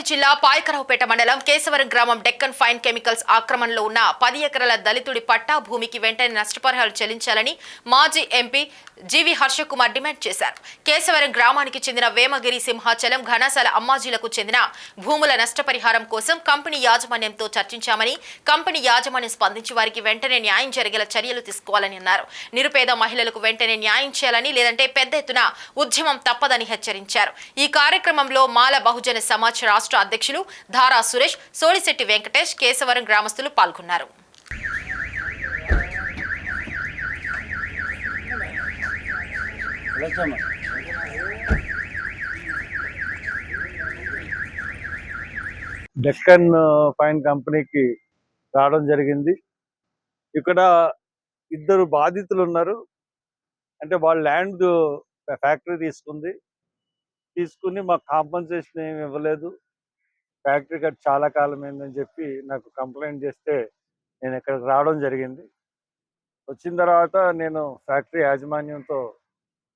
అనకాపల్లి జిల్లా పాయకరావుపేట మండలం కేశవరం గ్రామం డెక్కన్ ఫైన్ కెమికల్స్ ఆక్రమణలో ఉన్న పది ఎకరాల దళితుడి పట్టా భూమికి వెంటనే నష్టపరిహారం చెల్లించాలని మాజీ ఎంపీ జీవి హర్షకుమార్ డిమాండ్ చేశారు. కేశవరం గ్రామానికి చెందిన వేమగిరి సింహాచలం ఘనాసాల అమ్మాజీలకు చెందిన భూముల నష్టపరిహారం కోసం కంపెనీ యాజమాన్యంతో చర్చించామని కంపెనీ యాజమాన్యం స్పందించి వారికి వెంటనే న్యాయం జరిగేలా చర్యలు తీసుకోవాలని అన్నారు. నిరుపేద మహిళలకు వెంటనే న్యాయం చేయాలని లేదంటే పెద్ద ఎత్తున ఉద్యమం తప్పదని హెచ్చరించారు. ఈ కార్యక్రమంలో మాల బహుజన సమాజ్ రాష్ట్ర అధ్యక్షులు ధారా సురేష్ సోడిశెట్టి వెంకటేష్ కేశవరం గ్రామస్తులు పాల్గొన్నారు. డెక్కన్ ఫైన్ కంపెనీకి రావడం జరిగింది. ఇక్కడ ఇద్దరు బాధితులు ఉన్నారు. అంటే వాళ్ళ ల్యాండ్ ఫ్యాక్టరీ తీసుకుంది. తీసుకుని మాకు కాంపన్సేషన్ ఏమి ఇవ్వలేదు. ఫ్యాక్టరీ కట్ చాలా కాలం అయిందని చెప్పి నాకు కంప్లైంట్ చేస్తే నేను ఇక్కడికి రావడం జరిగింది. వచ్చిన తర్వాత నేను ఫ్యాక్టరీ యాజమాన్యంతో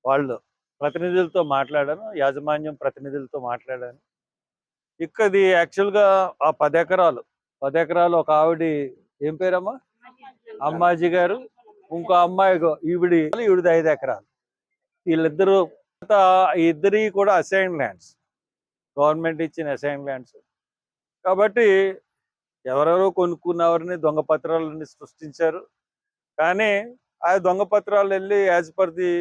వాళ్ళు ప్రతినిధులతో మాట్లాడాను యాజమాన్యం ప్రతినిధులతో మాట్లాడాను. ఇక్కడ యాక్చువల్గా ఆ పది ఎకరాలు పది ఎకరాలు ఒక ఆవిడ ఏం పేరమ్మా? అమ్మాజీ గారు ఇంకో అమ్మాయి గో- ఈవిడి ఈవిడిది ఐదు ఎకరాలు. వీళ్ళిద్దరూ ఇద్దరి కూడా అసైన్ ల్యాండ్స్ గవర్నమెంట్ ఇచ్చిన అసైన్ ల్యాండ్స్. కాబట్టి ఎవరెవరో కొనుక్కున్నవారిని దొంగ పత్రాలని సృష్టించారు. కానీ ఆ దొంగ పత్రాలు వెళ్ళి as per the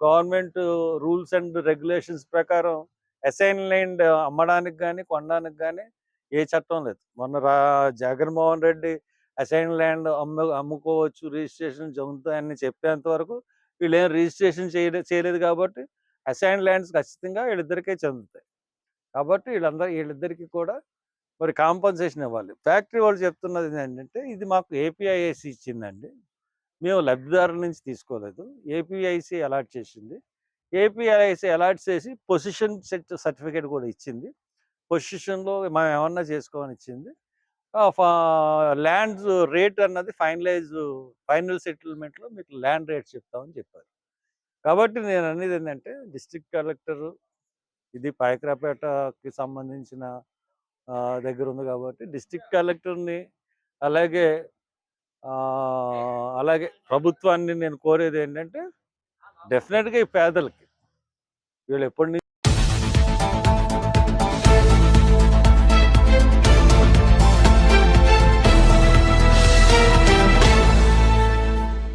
government rules and regulations ప్రకారం అసైన్ ల్యాండ్ అమ్మడానికి కానీ కొనడానికి కానీ ఏ చట్టం లేదు. మొన్న రా జగన్మోహన్ రెడ్డి అసైన్ ల్యాండ్ అమ్ము అమ్ముకోవచ్చు రిజిస్ట్రేషన్ జరుగుతాయని చెప్పేంత వరకు వీళ్ళు ఏం రిజిస్ట్రేషన్ చేయలేదు కాబట్టి అసైన్ ల్యాండ్స్ ఖచ్చితంగా వీళ్ళిద్దరికే చెందుతాయి. కాబట్టి వీళ్ళందరూ వీళ్ళిద్దరికీ కూడా మరి కాంపన్సేషన్ ఇవ్వాలి. ఫ్యాక్టరీ వాళ్ళు చెప్తున్నది ఏంటంటే ఇది మాకు ఏపీఐఐసి ఇచ్చిందండి. మేము లబ్ధిదారుల నుంచి తీసుకోలేదు. ఏపీఐసి అలాట్ చేసింది. ఏపీఐసి అలాట్ చేసి పొజిషన్ సెట్ సర్టిఫికేట్ కూడా ఇచ్చింది. పొజిషన్లో మనం ఏమన్నా చేసుకోమని ఇచ్చింది. ల్యాండ్ రేట్ అన్నది ఫైనలైజ్ ఫైనల్ సెటిల్మెంట్లో మీకు ల్యాండ్ రేట్ చెప్తామని చెప్పారు. కాబట్టి నేను అనేది ఏంటంటే డిస్ట్రిక్ట్ కలెక్టర్ ఇది పాయకరాపేటకి సంబంధించిన దగ్గర ఉంది కాబట్టి డిస్ట్రిక్ట్ కలెక్టర్ని అలాగే ఆ, అలాగే ప్రభుత్వాన్ని నేను కోరేది ఏంటంటే డెఫినెట్గా ఈ పేదలకి వీళ్ళు ఎప్పటి నుంచి